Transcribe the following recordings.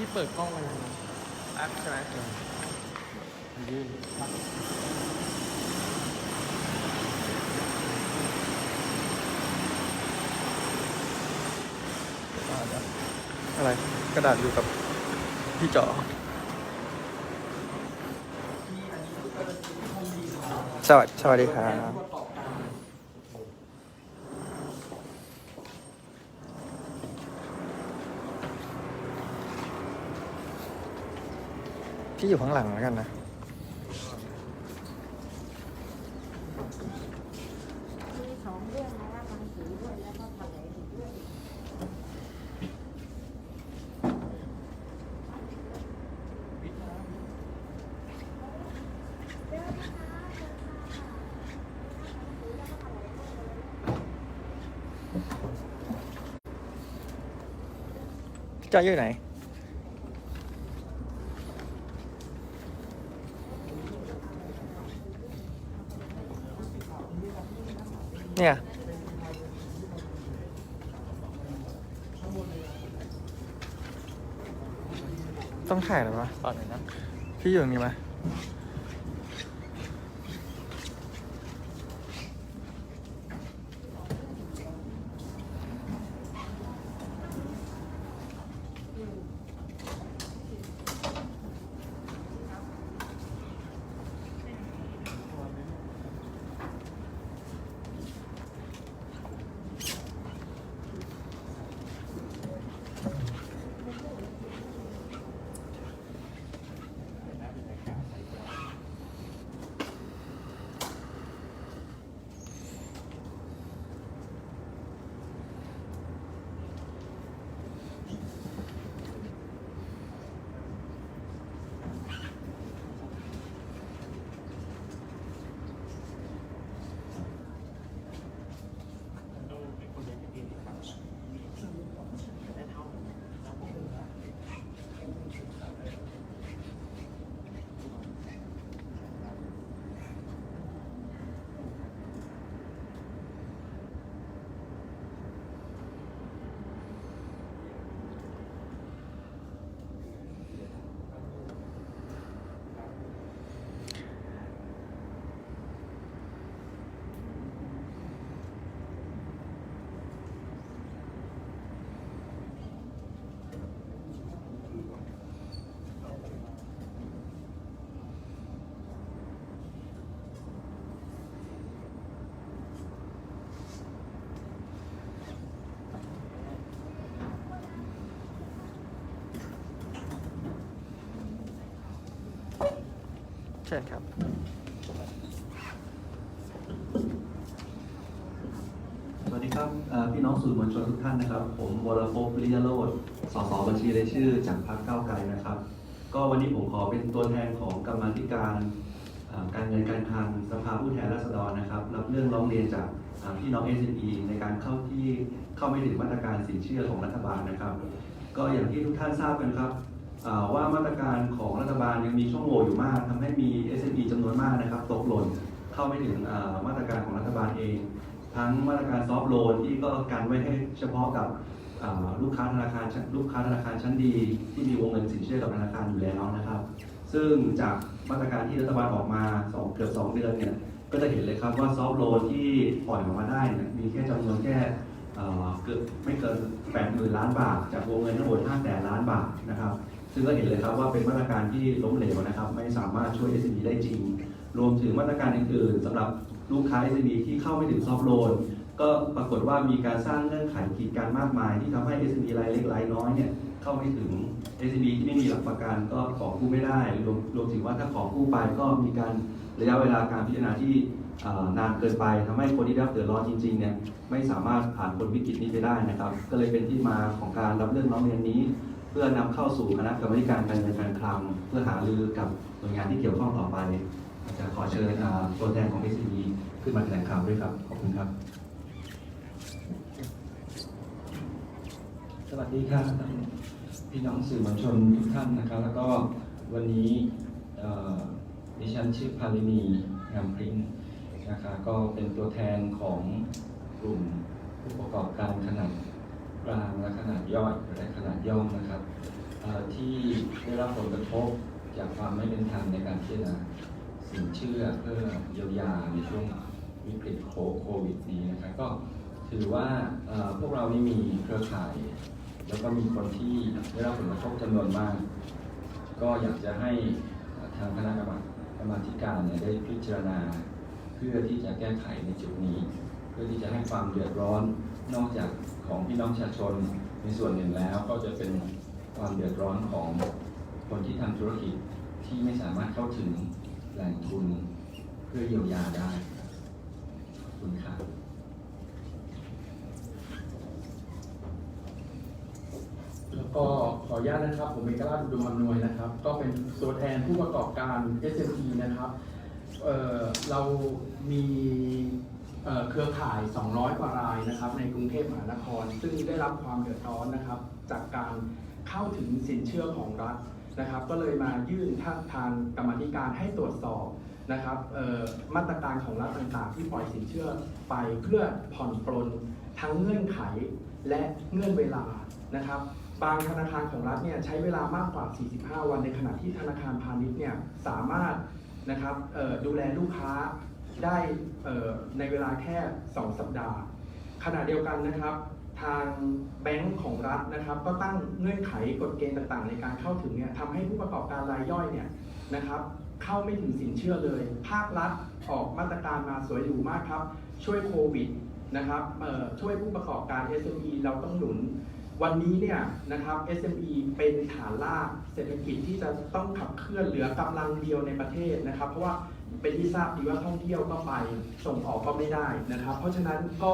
พี่เปิดกล้องมายังไงแอปใช่ไหมยื่นอะไรกระดาษอยู่กับพี่จ๋อสวัสดีสวัสดีครับ พี่อยู่ข้างหลังแล้วกันนะ มีสองเรื่องนะบางสีด้วยแล้วก็แถลงอีกเจ๋าอยู่ไหน เนี่ยต้องถ่ายหรอวะตอนไหนนะพี่อยู่ตรงนี้ไหม เชิญครับสวัสดีครับพี่น้องสื่อมวลชนทุกท่านนะครับ ผมวรพงศ์ปริยโรจน์สสบัญชีรายชื่อจากพรรคก้าวไกลนะครับ ก็วันนี้ผมขอเป็นตัวแทนของกรรมธิการการเงินการคลังสภาผู้แทนราษฎรนะครับ รับเรื่องร้องเรียนจากพี่น้อง SME ในการเข้าที่เข้าไม่ถึงมาตรการสินเชื่อของรัฐบาลนะครับ ก็อย่างที่ทุกท่านทราบกันครับ ว่ามาตรการของรัฐบาลยังมีช่องโหว่อยู่มากทำให้มี SME จำนวนมากนะครับตกหล่นเข้าไม่ถึงมาตรการของรัฐบาลเอง ทั้งมาตรการซอฟท์โลนที่ก็กันไว้ให้เฉพาะกับลูกค้าธนาคารลูกค้าธนาคารชั้นดีที่มีวงเงินสินเชื่อกับธนาคารอยู่แล้วนะครับ ซึ่งจากมาตรการที่รัฐบาลออกมาสองเกือบ2 เดือนเนี่ยก็จะเห็นเลยครับว่าซอฟท์โลนที่ปล่อยออกมาได้นี่มีแค่จำนวนแค่เอ่อเกือบไม่เกิน 80,000 ล้านบาท จากวงเงินทั้งหมด5แสนล้านบาทนะครับ ซึ่งก็เห็นเลยครับว่าเป็นมาตรการที่ล้มเหลวนะครับ ไม่สามารถช่วย SME ได้จริง รวมถึงมาตรการอื่นๆสำหรับลูกค้า SME ที่เข้าไม่ถึงซอฟโลนก็ปรากฏว่ามีการสร้างเงื่อนไขกีดกันมากมาย ที่ทำให้ SME รายเล็กรายน้อยเนี่ยเข้าไม่ถึง SME ที่ไม่มีหลักประกันก็ขอกู้ไม่ได้ รวมรวมถึงว่าถ้าขอกู้ไปก็มีการระยะเวลาการพิจารณาที่นานเกินไปทำให้คนที่ได้รับเดือดร้อนจริงๆเนี่ยไม่สามารถผ่านพ้นวิกฤตนี้ไปได้นะครับ ก็เลยเป็นที่มาของการรับเรื่องร้องเรียนนี้ เพื่อนำเข้าสู่คณะกรรมการการเงินการคลังเพื่อหารือกับหน่วยงานที่เกี่ยวข้องต่อไปจะขอเชิญตัวแทนของ SME ขึ้นมาแถลงข่าวด้วยครับ ขอบคุณครับ สวัสดีครับพี่น้องสื่อมวลชนทุกท่านนะครับ แล้วก็วันนี้ดิฉันชื่อพาลินีงามพริ้งนะคะก็เป็นตัวแทนของกลุ่มผู้ประกอบการขนาด กลางและขนาดย่อยและขนาดย่อมนะครับที่ได้รับผลกระทบจากความไม่เป็นธรรมในการพิจารณาสินเชื่อเพื่อเยียวยาในช่วงวิกฤตโควิดนี้นะครับก็ถือว่าพวกเรานี่มีเครือข่าย แล้วก็มีคนที่ได้รับผลกระทบจำนวนมาก ก็อยากจะให้ทางคณะกรรมการรมาธิการเนี่ยได้พิจารณา เพื่อที่จะแก้ไขในจุดนี้ เพื่อที่จะให้ความเดือดร้อน นอกจากของพี่น้องประชาชนในส่วนหนึ่งแล้วก็จะเป็นความเดือดร้อนของคนที่ทำธุรกิจที่ไม่สามารถเข้าถึงแหล่งทุนเพื่อเยียวยาได้ขอบคุณครับแล้วก็ขออนุญาตนะครับ ผมเอกราชอุดมอำนวยนะครับ ก็เป็นตัวแทนผู้ประกอบการ SME นะครับเเรามี เครือข่าย 200 กว่ารายนะครับในกรุงเทพมหานคร ซึ่งได้รับความเดือดร้อนนะครับ จากการเข้าถึงสินเชื่อของรัฐนะครับ ก็เลยมายื่นทางทางกรรมธิการให้ตรวจสอบนะครับมาตรการของรัฐต่างๆ ที่ปล่อยสินเชื่อไปเพื่อผ่อนปลนทั้งเงื่อนไขและเงื่อนเวลานะครับบางธนาคารของรัฐเนี่ยใช้เวลามากกว่า 45 วัน ในขณะที่ธนาคารพาณิชย์เนี่ยสามารถนะครับดูแลลูกค้า ได้ในเวลาแค่ 2 สัปดาห์ ขณะเดียวกันนะครับ ทางแบงก์ของรัฐนะครับ ก็ตั้งเงื่อนไขกฎเกณฑ์ต่างๆ ในการเข้าถึงเนี่ยทำให้ผู้ประกอบการรายย่อยเนี่ยนะครับเข้าไม่ถึงสินเชื่อเลย ภาครัฐออกมาตรการมาสวยหรูมากครับ ช่วยโควิดนะครับช่วยผู้ประกอบการ SME เราต้องหนุน วันนี้เนี่ยนะครับ SME เป็นฐานรากเศรษฐกิจที่จะต้องขับเคลื่อนเหลือกำลังเดียวในประเทศนะครับ เพราะว่า เป็นที่ทราบดีว่าท่องเที่ยวก็ไปส่งออกก็ไม่ได้นะครับ เพราะฉะนั้นก็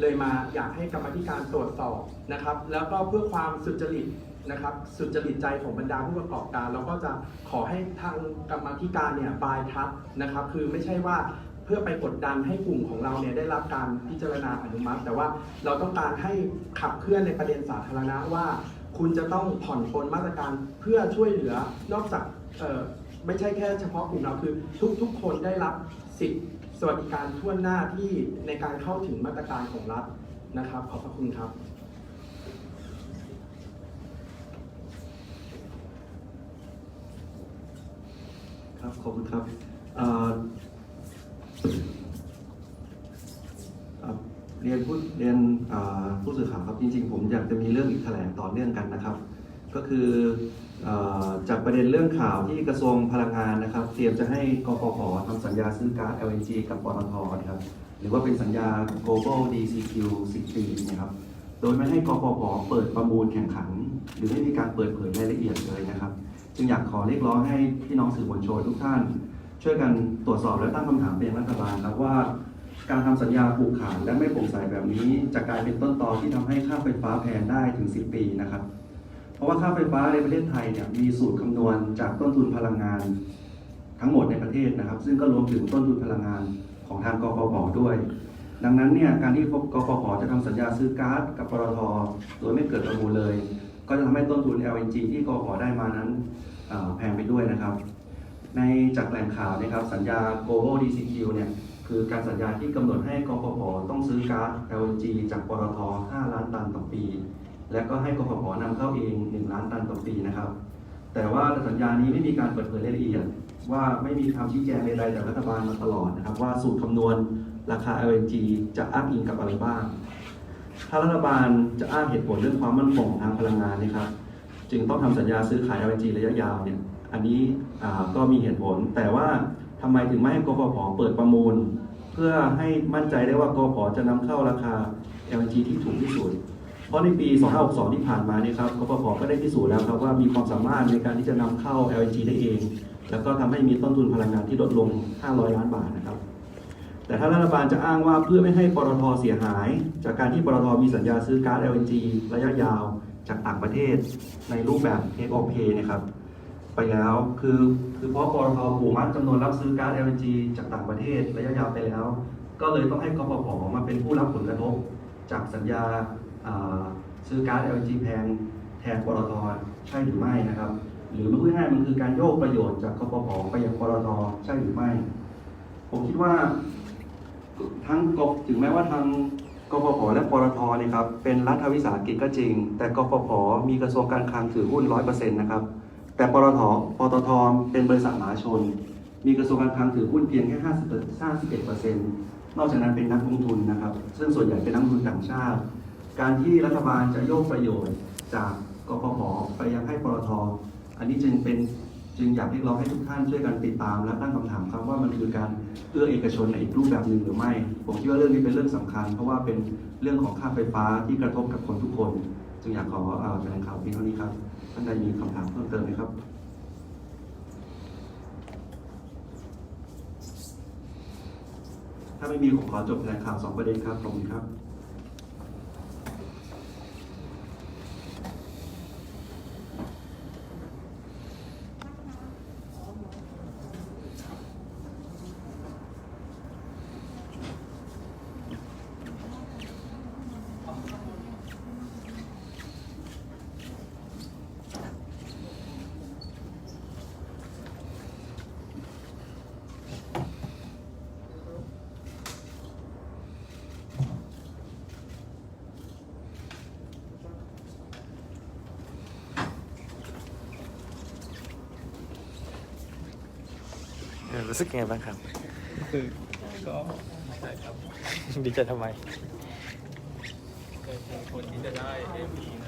เลยมาอยากให้กรรมธิการตรวจสอบนะครับ แล้วก็เพื่อความสุจริตนะครับ สุจริตใจของบรรดาผู้ประกอบการ เราก็จะขอให้ทางกรรมธิการเนี่ยบายทัดนะครับ คือไม่ใช่ว่าเพื่อไปกดดันให้กลุ่มของเราเนี่ยได้รับการพิจารณาอนุมัติ แต่ว่าเราต้องการให้ขับเคลื่อนในประเด็นสาธารณะว่า คุณจะต้องผ่อนปลนมาตรการเพื่อช่วยเหลือนอกจากเไม่ใช่แค่เฉพาะกลุ่มเราคือ ทุกๆ คนได้รับสิทธิสวัสดิการทั่วหน้าที่ในการเข้าถึงมาตรการของรัฐนะครับ ขอบพระคุณครับครับขอบคุณครับเเเรียนผู้เรียนผู้สื่อข่าวครับจริงๆ ผมอยากจะมีเรื่องอีกแถลงต่อเนื่องกันนะครับ ก็คืออจากประเด็นเรื่องข่าวที่กระทรวงพลังงานนะครับ เตรียมจะให้กฟผทำสัญญาซื้อก๊าซ LNG กับปตทนะครับหรือว่าเป็นสัญญา global DCQ 10ปีนะครับโดยไม่ให้กฟผเปิดประมูลแข่งขัน หรือไม่มีการเปิดเผยรายละเอียดเลยนะครับ จึงอยากขอเรียกร้องให้พี่น้องสื่อมวลชนทุกท่าน ช่วยกันตรวจสอบและตั้งคำถามไปยังรัฐบาลครับว่า การทำสัญญาผูกขาดและไม่โปร่งใสแบบนี้จะกลายเป็นต้นตอที่ทำให้ค่าไฟฟ้าแพงได้ถึง 10 ปีนะครับ เพราะว่าค่าไฟฟ้าในประเทศไทยเนี่ยมีสูตรคำนวณจากต้นทุนพลังงาน ทั้งหมดในประเทศนะครับ ซึ่งก็รวมถึงต้นทุนพลังงานของทางกฟผด้วย ดังนั้นเนี่ยการที่กฟผจะทำสัญญาซื้อก๊าซกับปตทโดยไม่เกิดประมูลเลย ก็จะทำให้ต้นทุน LNG ที่กฟผได้มานั้นแพงไปด้วยนะครับ ในจากแหล่งข่าวนะครับสัญญา global DCQ เนี่ยคือการสัญญาที่กำหนดให้กฟผต้องซื้อก๊าซ LNG จากปตท 5 ล้านตันต่อปี และก็ให้กฟผนำเข้าเอง 1 ล้านตันต่อปีนะครับ แต่ว่าสัญญานี้ไม่มีการเปิดเผยรายละเอียด ว่าไม่มีคำชี้แจงใดๆจากรัฐบาลมาตลอดนะครับ ว่าสูตรคำนวณราคา LNG จะอ้างอิงกับอะไรบ้าง ถ้ารัฐบาลจะอ้างเหตุผลเรื่องความมั่นคงทางพลังงานนะครับจึงต้องทำสัญญาซื้อขาย LNG ระยะยาวเนี่ยอันนี้ก็มีเหตุผล แต่ว่าทำไมถึงไม่ให้กฟผเปิดประมูล เพื่อให้มั่นใจได้ว่ากฟผจะนำเข้าราคา LNG ที่ถูกที่สุด เพราะในปี 2562 ที่ผ่านมาเนี่ยครับกฟผก็ได้พิสูจน์แล้วครับว่ามีความสามารถในการที่จะนำเข้า LNG ได้เอง แล้วก็ทำให้มีต้นทุนพลังงานที่ลดลง 500 ล้านบาทนะครับ แต่ถ้ารัฐบาลจะอ้างว่าเพื่อไม่ให้ปตทเสียหาย จากการที่ปตทมีสัญญาซื้อก๊าซ LNG ระยะยาวจากต่างประเทศในรูปแบบ take or pay นะครับ ไปแล้วคือคือเพราะปตทผูกมัดจำนวนรับซื้อก๊าซ LNG จากต่างประเทศระยะยาวไปแล้ว ก็เลยต้องให้กฟผมาเป็นผู้รับผลกระทบจากสัญญา ซื้อก๊าซ LNG แพงแทนปตทใช่หรือไม่นะครับ หรือไม่พูดง่ายมันคือการโยกประโยชน์จากกฟผไปยังปตทใช่หรือไม่ ผมคิดว่าทั้งกบถึงแม้ว่าทางกฟผและปตทเนี่ยครับเป็นรัฐวิสาหกิจก็จริง แต่กฟผมีกระทรวงการคลังถือหุ้น100%นต์นะครับ แต่ปตทปตทเป็นบริษัทมหาชน มีกระทรวงการคลังถือหุ้นเพียงแค่50 51%นอกจากนั้นเป็นนักลงทุนนะครับ ซึ่งส่วนใหญ่เป็นนักลงทุนต่างชาติ การที่รัฐบาลจะโยกประโยชน์จากกฟผไปยังให้ปตทอันนี้จึงเป็นจึงอยากเรียกร้องให้ทุกท่านช่วยกันติดตามและตั้งคำถามครับว่ามันคือการเอื้อเอกชนในอีกรูปแบบหนึ่งหรือไม่ ผมคิดว่าเรื่องนี้เป็นเรื่องสำคัญ เพราะว่าเป็นเรื่องของค่าไฟฟ้าที่กระทบกับคนทุกคน จึงอยากขอเอ่อแถลงข่าวเพียงเท่านี้ครับท่านใดมีคำถามเพิ่มเติมไหมครับถ้าไม่มีผมขอจบแถลงข่าวสองประเด็นครับขอบคุณครับ รู้สึกยังไงบ้างครับ คือก็ใช่ครับดีใจทำไมเป็นคนที่จะได้ MP นะ